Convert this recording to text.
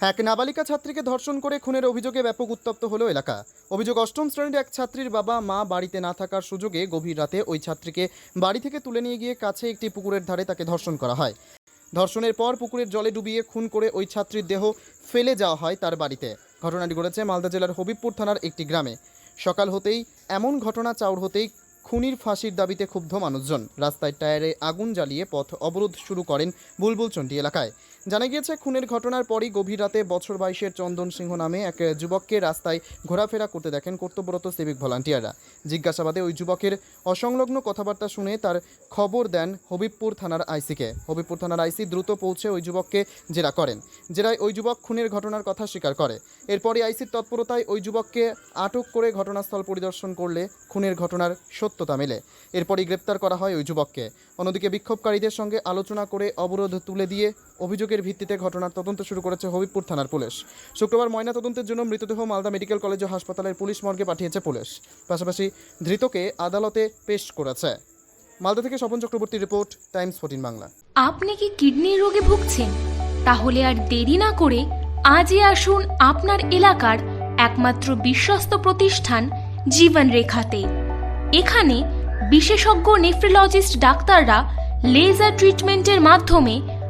এক নাবালিকা ছাত্রীকে ধর্ষণ করে খুনের অভিযোগে ব্যাপক উত্তপ্ত হলো এলাকা। অভিযোগ অষ্টম শ্রেণির এক ছাত্রীর বাবা, মা বাড়িতে না থাকার সুযোগে গভীর রাতে ওই ছাত্রীকে বাড়ি থেকে তুলে নিয়ে গিয়ে কাছে একটি পুকুরের ধারে তাকে ধর্ষণ করা হয়। ধর্ষণের পর পুকুরের জলে ডুবিয়ে খুন করে ওই ছাত্রীর দেহ ফেলে যাওয়া হয় তার বাড়িতে। ঘটনাটি ঘটেছে মালদা জেলার হবিবপুর থানার একটি গ্রামে। সকাল হতেই এমন ঘটনা চাউর হতেই খুনির ফাঁসির দাবিতে ক্ষুব্ধ মানুষজন। রাস্তায় টায়ারে আগুন জ্বালিয়ে পথ অবরোধ শুরু করেন বুলবুলচন্ডি এলাকায়। জানা গিয়েছে, খুনের ঘটনার পরই গভীর রাতে বছর বাইশের চন্দন সিংহ নামে এক যুবককে রাস্তায় ঘোরাফেরা করতে দেখেন কর্তব্যরত সিভিক ভলান্টিয়াররা। জিজ্ঞাসাবাদে ওই যুবকের অসংলগ্ন কথাবার্তা শুনে তার খবর দেন হবিবপুর থানার আইসিকে। হবিবপুর থানার আইসি দ্রুত পৌঁছে ওই যুবককে জেরা করেন। জেরায় ওই যুবক খুনের ঘটনার কথা স্বীকার করে। এরপরই আইসির তৎপরতায় ওই যুবককে আটক করে ঘটনাস্থল পরিদর্শন করলে খুনের ঘটনার সত্যতা মেলে। এরপরই গ্রেপ্তার করা হয় ওই যুবককে। অন্যদিকে বিক্ষোভকারীদের সঙ্গে আলোচনা করে অবরোধ তুলে দিয়ে অভিযোগের ভিত্তিতে ঘটনার তদন্ত শুরু করেছে হবিবপুর থানার পুলিশ। শুক্রবার ময়না তদন্তের জন্য মৃতদেহ মালদা মেডিকেল কলেজ ও হাসপাতালের পুলিশ মর্গে পাঠিয়েছে পুলিশ। পাশাপাশি ধৃতকে আদালতে পেশ করেছে। মালদা থেকে Swapan Chakraborty report, Times fourteen Bangla. আপনি কি কিডনির রোগে ভুগছেন? তাহলে আর দেরি না করে আজই আসুন আপনার এলাকার একমাত্র বিশ্বস্ত প্রতিষ্ঠান জীবন রেখাতে এখানে বিশেষজ্ঞ নেফ্রোলজিস্ট ডাক্তাররা লেজার ট্রিটমেন্টের মাধ্যমে